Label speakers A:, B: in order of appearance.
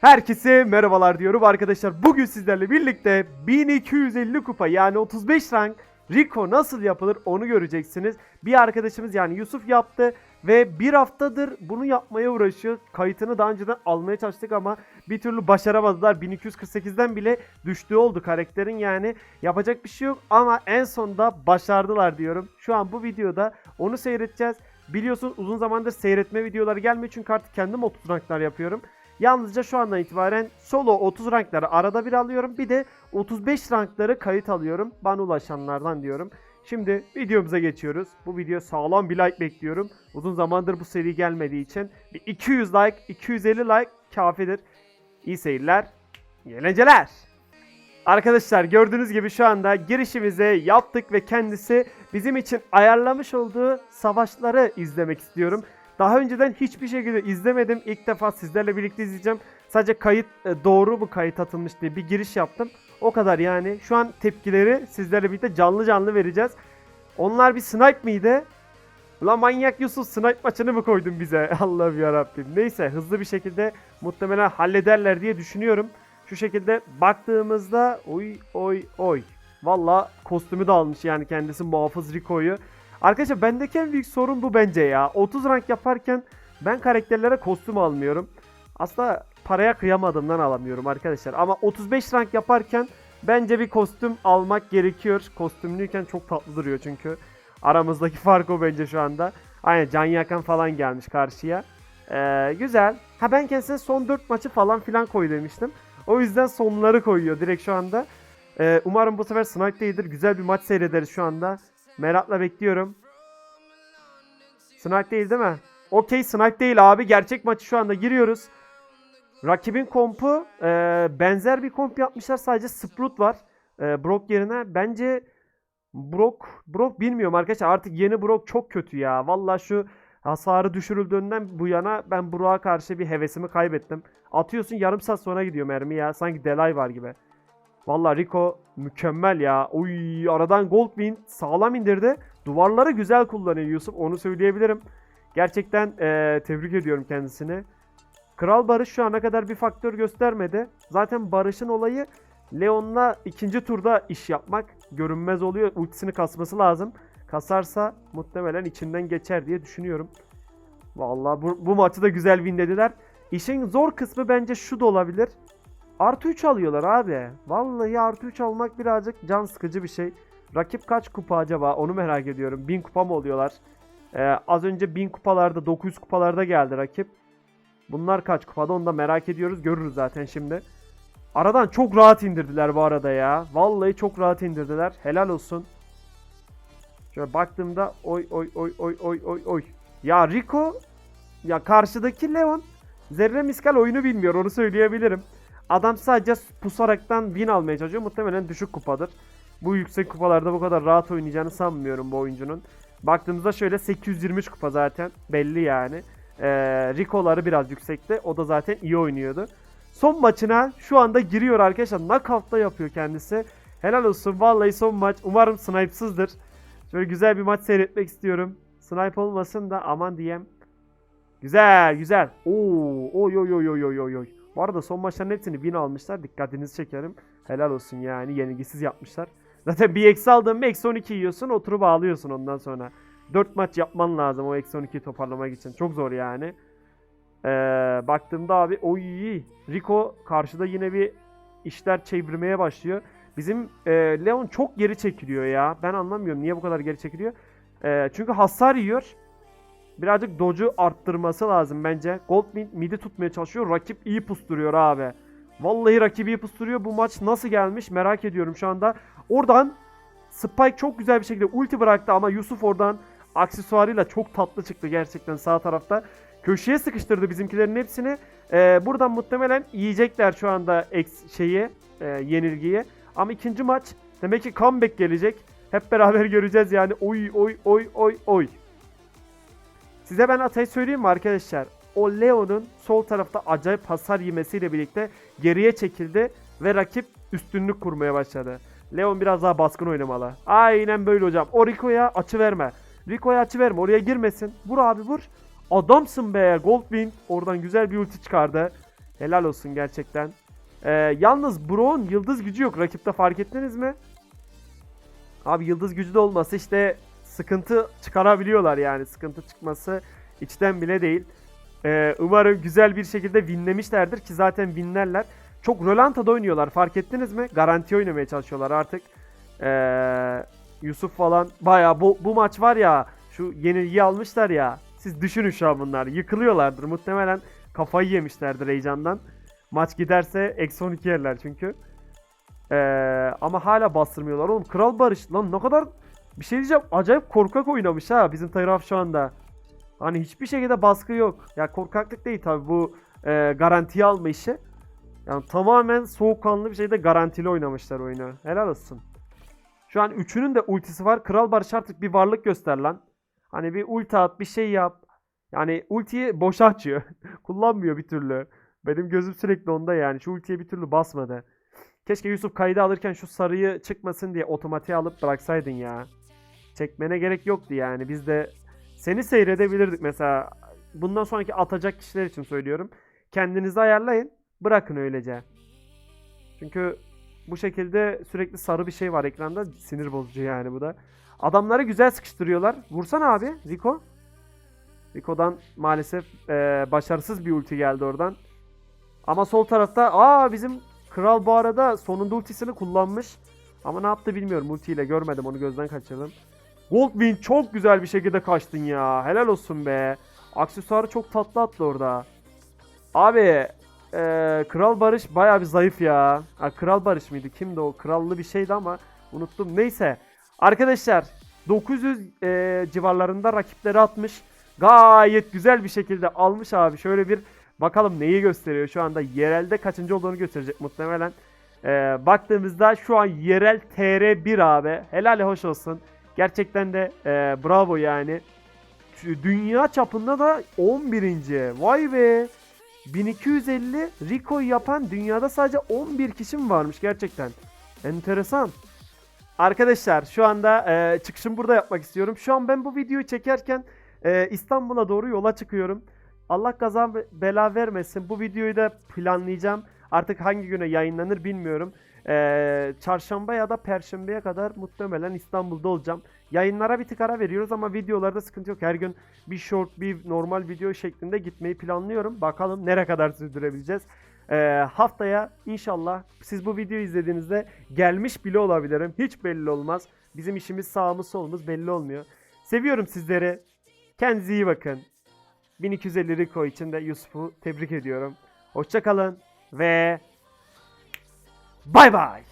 A: Herkese merhabalar diyorum arkadaşlar. Bugün sizlerle birlikte 1250 kupa yani 35 rank Rico nasıl yapılır onu göreceksiniz. Bir arkadaşımız yani Yusuf yaptı ve bir haftadır bunu yapmaya uğraşıyor. Kayıtını daha önceden almaya çalıştık ama bir türlü başaramadılar. 1248'den bile düştüğü oldu karakterin yani. Yapacak bir şey yok ama en sonunda başardılar diyorum. Şu an bu videoda onu seyredeceğiz. Biliyorsun uzun zamandır seyretme videoları gelmiyor çünkü artık kendim 30 ranklar yapıyorum. Yalnızca şu andan itibaren solo 30 rankları arada bir alıyorum. Bir de 35 rankları kayıt alıyorum. Bana ulaşanlardan diyorum. Şimdi videomuza geçiyoruz. Bu video sağlam bir like bekliyorum. Uzun zamandır bu seri gelmediği için bir 200 like, 250 like kafidir. İyi seyirler, eğlenceler. Arkadaşlar gördüğünüz gibi şu anda girişimizi yaptık ve kendisi bizim için ayarlamış olduğu savaşları izlemek istiyorum. Daha önceden hiçbir şekilde izlemedim. İlk defa sizlerle birlikte izleyeceğim. Sadece kayıt e, doğru mu kayıt atılmış diye bir giriş yaptım. O kadar yani. Şu an tepkileri sizlerle birlikte canlı canlı vereceğiz. Onlar bir snipe miydi? Ulan manyak Yusuf snipe maçını mı koydun bize? Allah'ım yarabbim. Neyse hızlı bir şekilde muhtemelen hallederler diye düşünüyorum. Şu şekilde baktığımızda oy oy oy. Valla kostümü de almış yani kendisi muhafız Rico'yu. Arkadaşlar bendeki en büyük sorun bu bence ya. 30 rank yaparken ben karakterlere kostüm almıyorum. Aslında paraya kıyamadığımdan alamıyorum arkadaşlar. Ama 35 rank yaparken bence bir kostüm almak gerekiyor. Kostümlüyken çok tatlı duruyor çünkü. Aramızdaki fark o bence şu anda. Aynen Can Yakan falan gelmiş karşıya. Ee, güzel. Ha ben kendisine son 4 maçı falan filan koy demiştim. O yüzden sonları koyuyor direkt şu anda. Ee, umarım bu sefer snipe değildir. Güzel bir maç seyrederiz şu anda. Merakla bekliyorum. Snipe değil değil mi? Okey snipe değil abi. Gerçek maçı şu anda giriyoruz. Rakibin kompu e, benzer bir komp yapmışlar. Sadece Sprout var. E, Brock yerine. Bence Brock, Brock bilmiyorum arkadaşlar. Artık yeni Brock çok kötü ya. Valla şu hasarı düşürüldüğünden bu yana ben Brock'a karşı bir hevesimi kaybettim. Atıyorsun yarım saat sonra gidiyor mermi ya. Sanki delay var gibi. Valla Rico mükemmel ya. Oy aradan Goldwyn sağlam indirdi. Duvarları güzel kullanıyor Yusuf onu söyleyebilirim. Gerçekten eee, tebrik ediyorum kendisini. Kral Barış şu ana kadar bir faktör göstermedi. Zaten Barış'ın olayı Leon'la ikinci turda iş yapmak. Görünmez oluyor. Ultisini kasması lazım. Kasarsa muhtemelen içinden geçer diye düşünüyorum. Vallahi bu, bu maçı da güzel win dediler. İşin zor kısmı bence şu da olabilir. Artı 3 alıyorlar abi. Vallahi artı 3 almak birazcık can sıkıcı bir şey. Rakip kaç kupa acaba onu merak ediyorum. 1000 kupa mı oluyorlar? Ee, az önce 1000 kupalarda 900 kupalarda geldi rakip. Bunlar kaç kupada onu da merak ediyoruz. Görürüz zaten şimdi. Aradan çok rahat indirdiler bu arada ya. Vallahi çok rahat indirdiler. Helal olsun. Şöyle baktığımda oy oy oy oy oy oy oy. Ya Rico ya karşıdaki Leon zerre miskal oyunu bilmiyor onu söyleyebilirim. Adam sadece pusaraktan win almaya çalışıyor. Muhtemelen düşük kupadır. Bu yüksek kupalarda bu kadar rahat oynayacağını sanmıyorum bu oyuncunun. Baktığımızda şöyle 823 kupa zaten belli yani. Ee, Rico'ları biraz yüksekte. O da zaten iyi oynuyordu. Son maçına şu anda giriyor arkadaşlar. Knockout'ta yapıyor kendisi. Helal olsun. Vallahi son maç. Umarım snipe'sızdır. Şöyle güzel bir maç seyretmek istiyorum. Snipe olmasın da aman diyem. Güzel güzel. Oo, oy oy oy oy oy oy. Bu arada son maçların hepsini win almışlar. Dikkatinizi çekerim. Helal olsun yani. Yenilgisiz yapmışlar. Zaten bir eksi aldığın bir eksi 12 yiyorsun. Oturup ağlıyorsun ondan sonra. 4 maç yapman lazım o eksi 12'yi toparlamak için. Çok zor yani. Ee, baktığımda abi oy Rico karşıda yine bir işler çevirmeye başlıyor. Bizim e, Leon çok geri çekiliyor ya. Ben anlamıyorum niye bu kadar geri çekiliyor. E, çünkü hasar yiyor. Birazcık doge'u arttırması lazım bence. Goldmid midi tutmaya çalışıyor. Rakip iyi pusturuyor abi. Vallahi rakibi iyi pusturuyor. Bu maç nasıl gelmiş merak ediyorum şu anda. Oradan Spike çok güzel bir şekilde ulti bıraktı ama Yusuf oradan aksesuarıyla çok tatlı çıktı gerçekten sağ tarafta. Köşeye sıkıştırdı bizimkilerin hepsini. Ee, buradan muhtemelen yiyecekler şu anda eks şeyi, e, yenilgiyi. Ama ikinci maç demek ki comeback gelecek. Hep beraber göreceğiz yani. Oy oy oy oy oy. Size ben Atay'ı söyleyeyim mi arkadaşlar? O Leo'nun sol tarafta acayip hasar yemesiyle birlikte geriye çekildi ve rakip üstünlük kurmaya başladı. Leon biraz daha baskın oynamalı. Aynen böyle hocam. O Rico'ya açı verme. Rico'ya açı verme. Oraya girmesin. Vur abi vur. Adamsın be. Goldwing oradan güzel bir ulti çıkardı. Helal olsun gerçekten. Ee, yalnız Brown yıldız gücü yok. Rakipte fark ettiniz mi? Abi yıldız gücü de olması işte sıkıntı çıkarabiliyorlar yani. Sıkıntı çıkması içten bile değil. Ee, umarım güzel bir şekilde winlemişlerdir ki zaten winlerler. Çok Rolanta'da oynuyorlar fark ettiniz mi? Garanti oynamaya çalışıyorlar artık. Ee, Yusuf falan baya bu, bu maç var ya şu yenilgiyi almışlar ya. Siz düşünün şu an bunlar. Yıkılıyorlardır. Muhtemelen kafayı yemişlerdir heyecandan. Maç giderse eksi 12 yerler çünkü. Ee, ama hala bastırmıyorlar oğlum. Kral Barış lan ne kadar bir şey diyeceğim. Acayip korkak oynamış ha bizim taraf şu anda. Hani hiçbir şekilde baskı yok. Ya korkaklık değil tabi bu e, garantiye alma işi. Yani tamamen soğukkanlı bir şekilde garantili oynamışlar oyunu. Helal olsun. Şu an üçünün de ultisi var. Kral Barış artık bir varlık göster lan. Hani bir ulti at bir şey yap. Yani ultiyi boşa açıyor. Kullanmıyor bir türlü. Benim gözüm sürekli onda yani. Şu ultiye bir türlü basmadı. Keşke Yusuf kaydı alırken şu sarıyı çıkmasın diye otomatiğe alıp bıraksaydın ya. Çekmene gerek yoktu yani. Biz de seni seyredebilirdik mesela. Bundan sonraki atacak kişiler için söylüyorum. Kendinizi ayarlayın. Bırakın öylece. Çünkü bu şekilde sürekli sarı bir şey var ekranda. Sinir bozucu yani bu da. Adamları güzel sıkıştırıyorlar. Vursana abi Rico. Rico'dan maalesef eee, başarısız bir ulti geldi oradan. Ama sol tarafta aa bizim kral bu arada sonunda ultisini kullanmış. Ama ne yaptı bilmiyorum ultiyle görmedim onu gözden kaçırdım. Goldwyn çok güzel bir şekilde kaçtın ya. Helal olsun be. Aksesuarı çok tatlı attı orada. Abi eee, Kral Barış baya bir zayıf ya. Ha, Kral Barış mıydı? Kimdi o? Krallı bir şeydi ama unuttum. Neyse. Arkadaşlar 900 eee, civarlarında rakipleri atmış. Gayet güzel bir şekilde almış abi. Şöyle bir bakalım neyi gösteriyor şu anda. Yerelde kaçıncı olduğunu gösterecek muhtemelen. Eee, baktığımızda şu an yerel TR1 abi. Helal hoş olsun. Gerçekten de eee, bravo yani. Dünya çapında da 11. Vay be. 1250 Rico'yu yapan dünyada sadece 11 kişi mi varmış gerçekten? Enteresan. Arkadaşlar şu anda e, çıkışımı burada yapmak istiyorum. Şu an ben bu videoyu çekerken e, İstanbul'a doğru yola çıkıyorum. Allah kaza ve bela vermesin. Bu videoyu da planlayacağım. Artık hangi güne yayınlanır bilmiyorum. E, çarşamba ya da perşembeye kadar muhtemelen İstanbul'da olacağım. Yayınlara bir tık ara veriyoruz ama videolarda sıkıntı yok. Her gün bir short, bir normal video şeklinde gitmeyi planlıyorum. Bakalım nereye kadar sürdürebileceğiz. Ee, haftaya inşallah siz bu videoyu izlediğinizde gelmiş bile olabilirim. Hiç belli olmaz. Bizim işimiz sağımız solumuz belli olmuyor. Seviyorum sizleri. Kendinize iyi bakın. 1250 Rico için de Yusuf'u tebrik ediyorum. Hoşçakalın ve Bye bye.